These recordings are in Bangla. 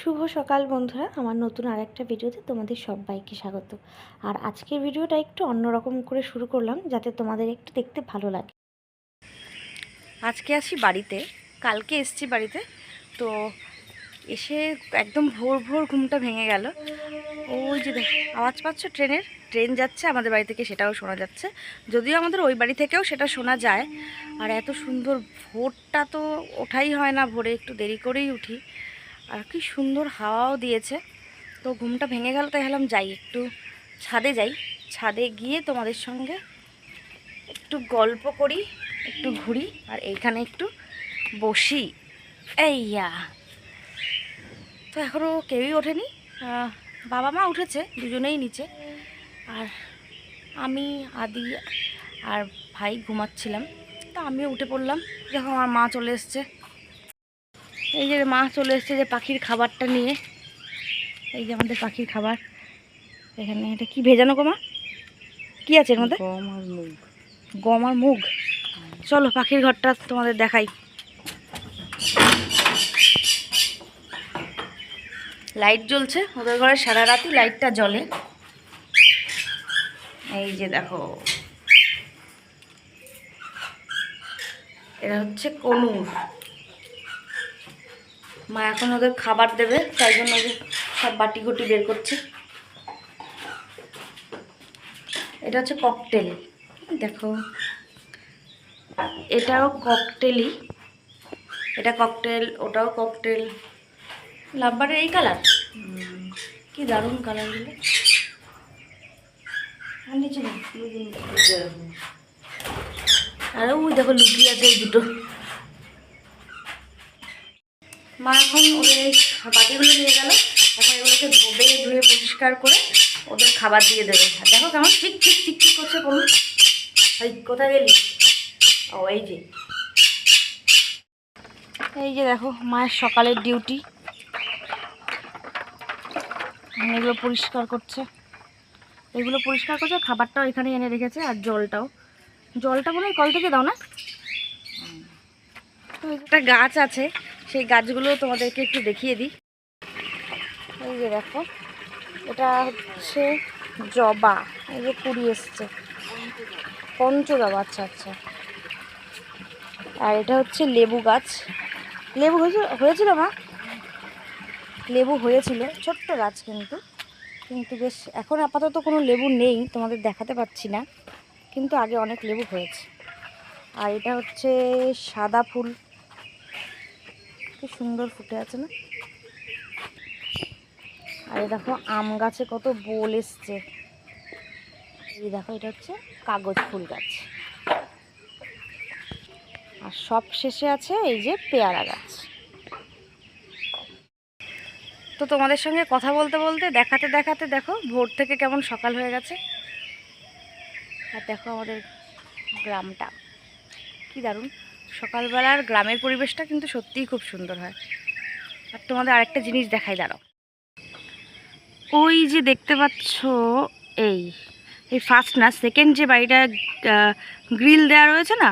শুভ সকাল বন্ধুরা, আমার নতুন আরেকটা ভিডিওতে তোমাদের সবাইকে স্বাগত। আর আজকের ভিডিওটা একটু অন্যরকম করে শুরু করলাম, যাতে তোমাদের একটু দেখতে ভালো লাগে। আজকে আসি বাড়িতে, কালকে এসছি বাড়িতে, তো এসে একদম ভোর ভোর ঘুমটা ভেঙে গেল। ওই যে আওয়াজ পাচ্ছ ট্রেনের? ট্রেন যাচ্ছে আমাদের বাড়ি থেকে, সেটাও শোনা যাচ্ছে। যদিও আমাদের ওই বাড়ি থেকেও সেটা শোনা যায়, আর এত সুন্দর ভোরটা তো ওঠাই হয় না, ভোরে একটু দেরি করেই উঠি। আর কি সুন্দর হাওয়াও দিয়েছে। তো ঘুমটা ভেঙে গেল, তাই হলাম যাই, একটু ছাদে যাই। ছাদে গিয়ে তোমাদের সঙ্গে একটু গল্প করি, একটু ঘুরি, আর এইখানে একটু বসি। এইয়া। তো এখনও কেউই ওঠেনি। বাবা মা উঠেছে, দুজনেই নিচে। আর আমি, আদি আর ভাই ঘুমাচ্ছিলাম। তো আমিও উঠে পড়লাম। যখন আমার মা চলে এসছে। এই যে মা চলে এসছে যে পাখির খাবারটা নিয়ে। এই যে আমাদের পাখির খাবার। এখানে এটা কি ভেজানো গো মা? কি আছে এর মধ্যে? গম আর মুগ। গম আর মুগ। চলো পাখির ঘরটা তোমাদের দেখাই। লাইট জ্বলছে। ওদের ঘরে সারা রাতই লাইটটা জ্বলে। এই যে দেখো। এরা হচ্ছে কনুর মা এখন ওদের খাবার দেবে তাই জন্য ওদের সব বাটি গুটি বের করছে। এটা হচ্ছে ককটেল দেখো। এটাও ককটেলই এটা ককটেল ওটাও ককটেল লাভবারের এই কালার কি দারুণ কালারগুলো নিচে আর ওই দেখো লুকিয়ে আছে এই দুটো। মা এখন ওদের বাটিগুলো নিয়ে গেল। এখন এগুলোকে ধোবে, ধুয়ে পরিষ্কার করে ওদের খাবার দিয়ে দেবে। দেখো কেমন ঠিক ঠিক ঠিক ঠিক করছে বলুন এই কোথায় গেলি? ও, এই যে। এই যে দেখো, মায়ের সকালের ডিউটি। এগুলো পরিষ্কার করছে। এগুলো পরিষ্কার করছে, খাবারটাও এখানে এনে রেখেছে, আর জলটাও। জলটা মনে হয় কল থেকে দাও না? একটা গাছ আছে সেই গাছগুলো তোমাদেরকে একটু দেখিয়ে দিই। এই যে দেখো, এটা হচ্ছে জবা, এই যে কুড়ি এসছে। পঞ্চজবা আচ্ছা আচ্ছা। আর এটা হচ্ছে লেবু গাছ। লেবু হয়েছিল মা? লেবু হয়েছিল, ছোট্ট গাছ কিন্তু। কিন্তু বেশ, এখন আপাতত কোনো লেবু নেই, তোমাদের দেখাতে পাচ্ছি না। কিন্তু আগে অনেক লেবু হয়েছে। আর এটা হচ্ছে সাদা ফুল। কি সুন্দর ফুটে আছে না? আর দেখো, আম গাছে কত বোল এসছে। এই দেখো, এটা হচ্ছে কাগজ ফুল গাছ। আর সব শেষে আছে এই যে পেয়ারা গাছ। তো তোমাদের সঙ্গে কথা বলতে বলতে, দেখাতে দেখাতে দেখো, ভোর থেকে কেমন সকাল হয়ে গেছে। আর দেখো আমাদের গ্রামটা। কি দারুণ। সকালবেলার গ্রামের পরিবেশটা কিন্তু সত্যিই খুব সুন্দর হয়। আর তোমাদের আরেকটা জিনিস দেখাই, দাঁড়াও। ওই যে দেখতে পাচ্ছ, এই এই ফার্স্ট না সেকেন্ড যে বাড়িটা গ্রিল দেওয়া রয়েছে না,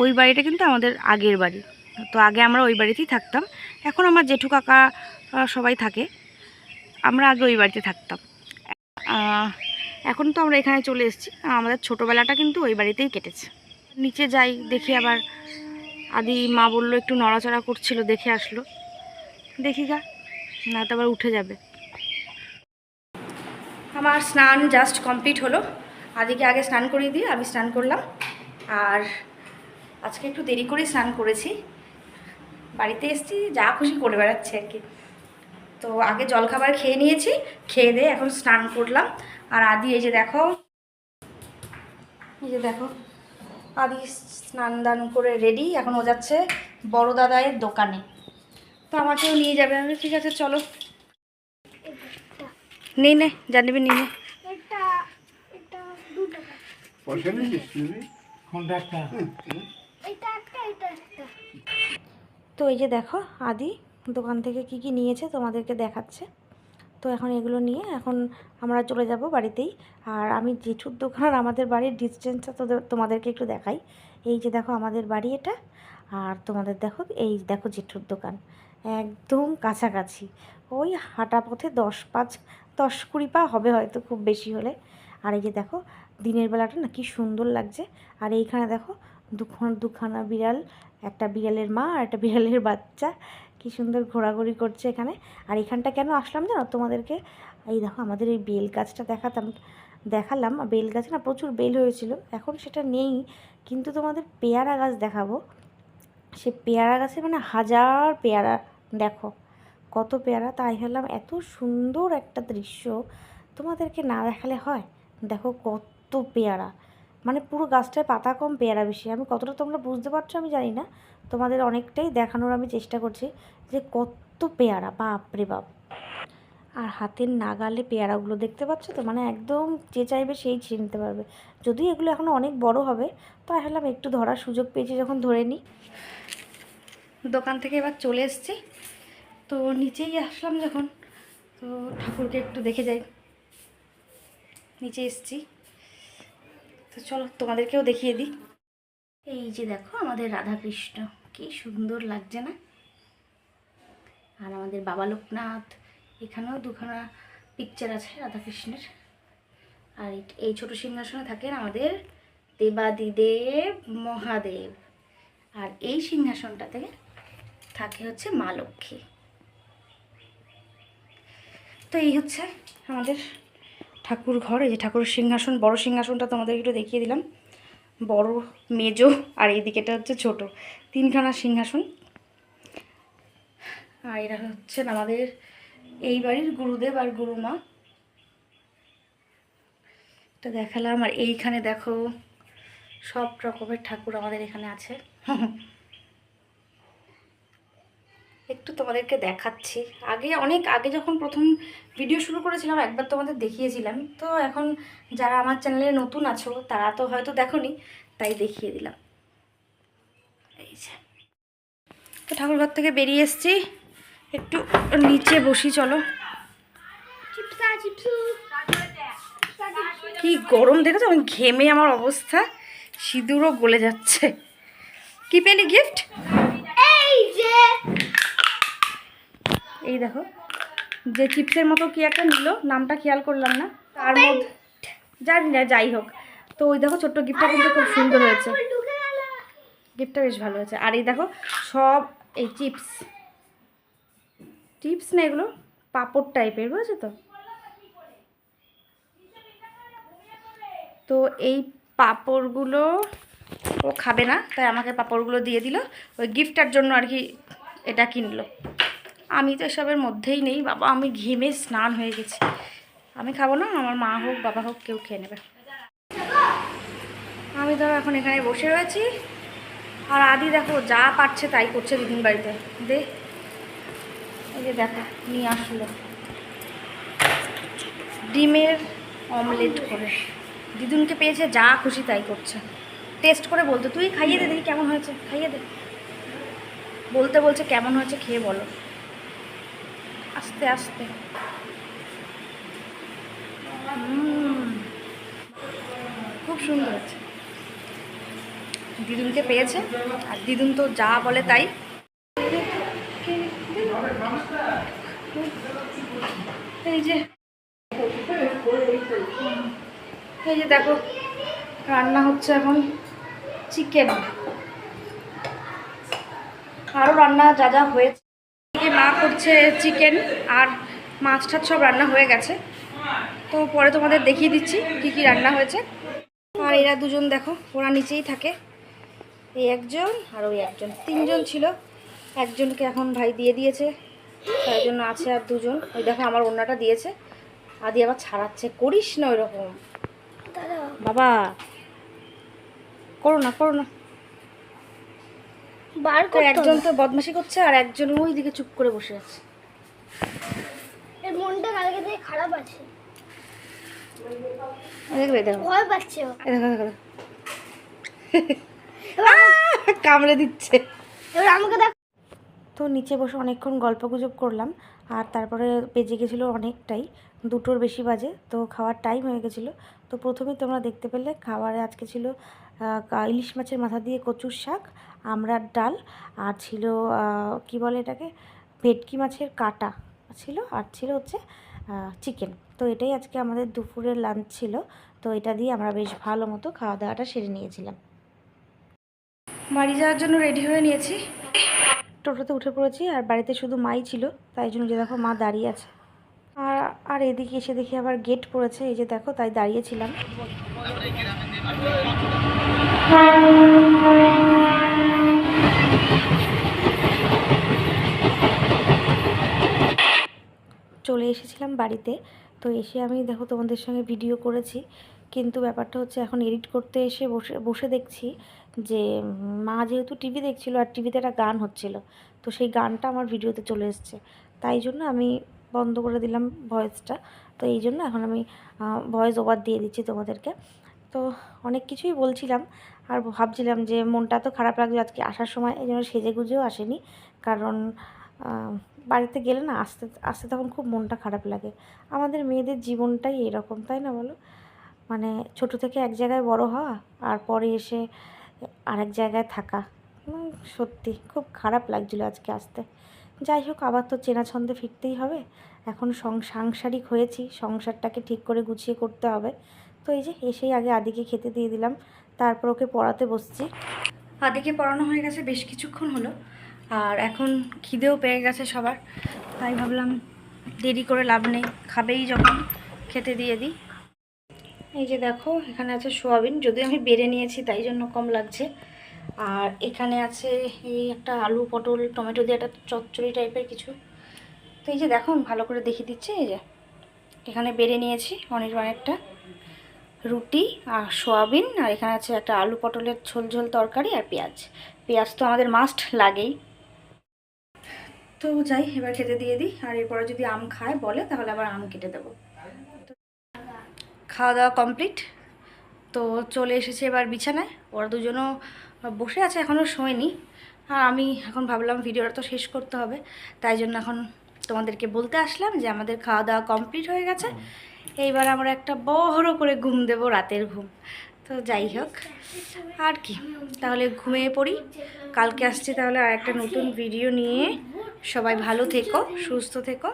ওই বাড়িটা কিন্তু আমাদের আগের বাড়ি। তো আগে আমরা ওই বাড়িতেই থাকতাম। এখন আমার জেঠু কাকা সবাই থাকে। আমরা আগে ওই বাড়িতে থাকতাম। এখন তো আমরা এখানে চলে এসেছি। আমাদের ছোটোবেলাটা কিন্তু ওই বাড়িতেই কেটেছে। নিচে যাই, দেখি আবার আদি মা বলল একটু নড়াচড়া করছিল, দেখে আসলো। দেখি গা, না তো আবার উঠে যাবে। আমার স্নান জাস্ট কমপ্লিট হলো। আদিকে আগে স্নান করিয়ে দিয়ে আমি স্নান করলাম। আর আজকে একটু দেরি করে স্নান করেছি। বাড়িতে এসেছি, যা খুশি করে বেড়াচ্ছে আর কি। তো আগে জলখাবার খেয়ে নিয়েছি, খেয়ে দিয়ে এখন স্নান করলাম। আর আদি, এই যে দেখো, এই যে দেখো আদি স্নান দান করে রেডি এখন ও যাচ্ছে বড় দাদায়ের দোকানে। তো আমাকেও নিয়ে যাবে। আমি ঠিক আছে চলো। নেই নে জানবি নিয়ে নে। পয়সা নিয়েছিস তুমি কোনটা একটা। তো এই যে দেখো আদি দোকান থেকে কি কি নিয়েছে তোমাদেরকে দেখাচ্ছে। তো এখন এগুলো নিয়ে এখন আমরা চলে যাব বাড়িতেই। আর আমি জেঠুর দোকান আমাদের বাড়ির ডিস্টেন্সটা তো তোমাদেরকে একটু দেখাই। এই যে দেখো আমাদের বাড়ি এটা। আর তোমাদের দেখো, এই দেখো জেঠুর দোকান। একদম কাছাকাছি। ওই হাঁটা পথে দশ পাঁচ দশ কুড়ি পা হবে হয়তো খুব বেশি হলে। আর এই যে দেখো, দিনের বেলাটা না কি সুন্দর লাগছে। আর এইখানে দেখো, দুখানা দুখানা বিড়াল একটা বিড়ালের মা আর একটা বিড়ালের বাচ্চা। কি সুন্দর ঘোরাঘুরি করছে এখানে। আর এখানটা কেন আসলাম জানো? তোমাদেরকে এই দেখো, আমাদের এই বেল গাছটা দেখাতাম, দেখালাম। বেল গাছে না প্রচুর বেল হয়েছিল। এখন সেটা নেই, কিন্তু তোমাদের পেয়ারা গাছ দেখাবো। সে পেয়ারা গাছে মানে হাজার পেয়ারা, দেখো। কত পেয়ারা? তাই হলাম এত সুন্দর একটা দৃশ্য তোমাদেরকে না দেখালে হয়? দেখো কত পেয়ারা। মানে পুরো গাছটায় পাতা কম, পেয়ারা বেশি। আমি কতটা তোমরা বুঝতে পারছ আমি জানি না। তোমাদের অনেকটাই দেখানোর আমি চেষ্টা করছি যে কত পেয়ারা বাপরে বাপ। আর হাতের নাগালে পেয়ারাগুলো দেখতে পাচ্ছ তো? মানে একদম যে চাইবে সেই ছিঁড়ে নিতে পারবে। যদি এগুলো এখনও অনেক বড় হবে তো হলাম একটু ধরার সুযোগ পেয়েছি যখন ধরে নিই। দোকান থেকে এবার চলে এসেছি। তো নিচেই আসলাম যখন। তো ঠাকুরকে একটু দেখে যাই। নিচে এসেছি। তো চলো তোমাদেরকেও দেখিয়ে দিই। এই যে দেখো আমাদের রাধাকৃষ্ণ, কি সুন্দর লাগছে না? আর আমাদের বাবা লোকনাথ, এখানেও দুখানা পিকচার আছে রাধাকৃষ্ণের। আর এই- ছোট সিংহাসনে থাকেন আমাদের দেবাদিদেব মহাদেব। আর এই সিংহাসনটাতে থাকে হচ্ছে মা লক্ষ্মী। তো এই হচ্ছে আমাদের ঠাকুর ঘর, এই যে ঠাকুরের সিংহাসন, বড় সিংহাসনটা তোমাদের একটু দেখিয়ে দিলাম। বড়, মেজো, আর এই দিকেটা হচ্ছে ছোট। তিনখানা সিংহাসন। আর এরা হচ্ছেন আমাদের এই বাড়ির গুরুদেব আর গুরুমা। এটা দেখালাম, আর এইখানে দেখো সব রকমের ঠাকুর আমাদের এখানে আছে একটু তোমাদেরকে দেখাচ্ছি। আগে অনেক, আগে যখন প্রথম ভিডিও শুরু করেছিলাম, একবার তোমাদের দেখিয়েছিলাম। তো এখন যারা আমার চ্যানেলে নতুন আছো, তারা তো হয়তো দেখোনি, তাই দেখিয়ে দিলাম। এই যে। তো ঠাকুরঘর থেকে বেরিয়ে এসেছি। একটু নিচে বসি, চলো। কি গরম দেখেছ? আমি ঘেমে আমার অবস্থা। সিঁদুরও গলে যাচ্ছে। কি পেলি গিফট এই দেখো যে চিপসের মতো কি একটা নিল নামটা খেয়াল করলাম না। তার মধ্যে জানি না যাই হোক। তো ওই দেখো ছোট্ট গিফটটা কিন্তু খুব সুন্দর হয়েছে। গিফটটা বেশ ভালো হয়েছে। আর এই দেখো সব এই চিপস। চিপস না এগুলো পাপড় টাইপের বুঝেছ তো? তো এই পাপড়গুলো ও খাবে না তাই আমাকে পাপড়গুলো দিয়ে দিল। ওই গিফটার জন্য আর কি এটা কিনলো। আমি তো এসবের মধ্যেই নেই। বাবা, আমি ঘেমে স্নান হয়ে গেছি। আমি খাব না, আমার মা হোক, বাবা হোক, কেউ খেয়ে নেবে। আমি ধরো এখন এখানে বসে রয়েছি। আর আদি দেখো, যা পারছে তাই করছে দিদিন বাড়িতে। দে, এই যে দেখো, নিয়ে আসলো। ডিমের অমলেট করে। দিদুনকে পেয়েছে যা খুশি তাই করছে। টেস্ট করে বলতো, তুই খাইয়ে দে দেখি কেমন হয়েছে, খাইয়ে দে। বলতে বলছে, কেমন হয়েছে খেয়ে বলো। আস্তে আস্তে। খুব সুন্দর আছে। দিদুনকে পেয়েছে, আর দিদুন তো যা বলে তাই। এই যে এই যে দেখো, রান্না হচ্ছে এখন চিকেন। আরও রান্না যা যা হয়েছে। এদিকে মা করছে চিকেন আর মাছ টাছ সব রান্না হয়ে গেছে। তো পরে তোমাদের দেখিয়ে দিচ্ছি কি কি রান্না হয়েছে। আর এরা দুজন দেখো ওরা নিচেই থাকে। এই একজন আর ওই একজন। তিনজন ছিল। একজনকে এখন ভাই দিয়ে দিয়েছে। তাই জন্য আছে আর দুজন। ওই দেখো আমার অন্যটা দিয়েছে। আদি আবার ছাড়াচ্ছে। করিস না ওইরকম। বাবা। করো না করো না। বার তো একজন তো বদমাশি করছে আর একজন ওই দিকে চুপ করে বসে আছে। এর মনটা কালকে থেকে খারাপ আছে। এই দেখো। ভয় পাচ্ছে দেখো দেখো দেখো। কামড়ে দিচ্ছে। এবার আমাকে দেখ তো নিচে বসে অনেকক্ষণ গল্প গুজব করলাম আর তারপরে বেজে গেছিল অনেকটাই দুটোর বেশি বাজে তো খাওয়ার টাইম হয়ে গেছিল। তো প্রথমেই তোমরা দেখতে পেলে খাবারে আজকে ছিল ইলিশ মাছের মাথা দিয়ে কচুর শাক, আমরার ডাল, আর ছিল কি বলে এটাকে? ভেটকি মাছের কাটা ছিল, আর ছিল হচ্ছে চিকেন তো এটাই আজকে আমাদের দুপুরের লাঞ্চ ছিল। তো এটা দিয়ে আমরা বেশ ভালো মতো খাওয়া দাওয়াটা সেরে নিয়েছিলাম। বাড়ি যাওয়ার জন্য রেডি হয়ে নিয়েছি। টোটোতে উঠে পড়েছি, আর বাড়িতে শুধু মাই ছিল, তাই জন্য যে দেখো মা দাঁড়িয়ে আছে। আর আর এদিকে এসে দেখি আবার গেট পড়েছে, এই যে দেখো, তাই দাঁড়িয়েছিলাম চলে এসেছিলাম বাড়িতে, তো এসে আমি দেখো তোমাদের সঙ্গে ভিডিও করেছি। কিন্তু ব্যাপারটা হচ্ছে এখন এডিট করতে এসে বসে বসে দেখছি যে, মা যেহেতু টিভি দেখছিল আর টিভিতে একটা গান হচ্ছিল, তো সেই গানটা আমার ভিডিওতে চলে এসছে। তাই জন্য আমি বন্ধ করে দিলাম ভয়েসটা তো এই জন্য এখন আমি ভয়েস ওভার দিয়ে দিচ্ছি তোমাদেরকে। তো অনেক কিছুই বলছিলাম আর ভাবছিলাম যে মনটা তো খারাপ লাগছে আজকে আসার সময়, এই জন্য সেজে গুজেও আসেনি। কারণ বাড়িতে গেলে না আসতে আসতে তখন খুব মনটা খারাপ লাগে। আমাদের মেয়েদের জীবনটাই এরকম, তাই না বলো? মানে ছোট থেকে এক জায়গায় বড় হওয়া আর পরে এসে আরেক জায়গায় থাকা সত্যি খুব খারাপ লাগছিল আজকে আসতে। যাই হোক, আবার তো চেনা ছন্দে ফিরতেই হবে। এখন সাংসারিক হয়েছি, সংসারটাকে ঠিক করে গুছিয়ে করতে হবে। তো এই যে এসেই আগে আদিকে খেতে দিয়ে দিলাম, তারপর ওকে পড়াতে বসছি। আদিকে পড়ানো হয়ে গেছে বেশ কিছুক্ষণ হলো, আর এখন খিদেও পেয়ে গেছে সবার, তাই ভাবলাম দেরি করে লাভ নেই, খাবেই যখন, খেতে দিয়ে দিই। এই যে দেখো, এখানে আছে সোয়াবিন, যদিও আমি বেড়ে নিয়েছি তাই জন্য কম লাগছে। আর এখানে আছে এই একটা আলু পটল, টমেটো দিয়ে একটা চচ্চড়ি টাইপের কিছু। তো এই যে দেখো ভালো করে দেখিয়ে দিচ্ছি, এই যে এখানে বেড়ে নিয়েছি অনেক অনেকটা রুটি আর সোয়াবিন, আর এখানে আছে একটা আলু পটলের ঝোল ঝোল তরকারি আর পেঁয়াজ। পেঁয়াজ তো আমাদের মাস্ট লাগেই। তো যাই, এবার খেতে দিয়ে দিই। আর এরপরে যদি আম খায়, বলে, তাহলে আবার আম কেটে দেবো। খাওয়া দাওয়া কমপ্লিট তো চলে এসেছে এবার বিছানায়। ওরা দুজনও বসে আছে, এখনও শোয়নি। আর আমি এখন ভাবলাম ভিডিওটা তো শেষ করতে হবে। তাই জন্য এখন তোমাদেরকে বলতে আসলাম যে আমাদের খাওয়া দাওয়া কমপ্লিট হয়ে গেছে। এইবার আমরা একটা বড় করে ঘুম দেব রাতের ঘুম। তো যাই হোক, আর কি। তাহলে ঘুমিয়ে পড়ি। কালকে আসছি তাহলে আর একটা নতুন ভিডিও নিয়ে। সবাই ভালো থেকো, সুস্থ থেকো।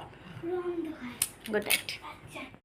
Good night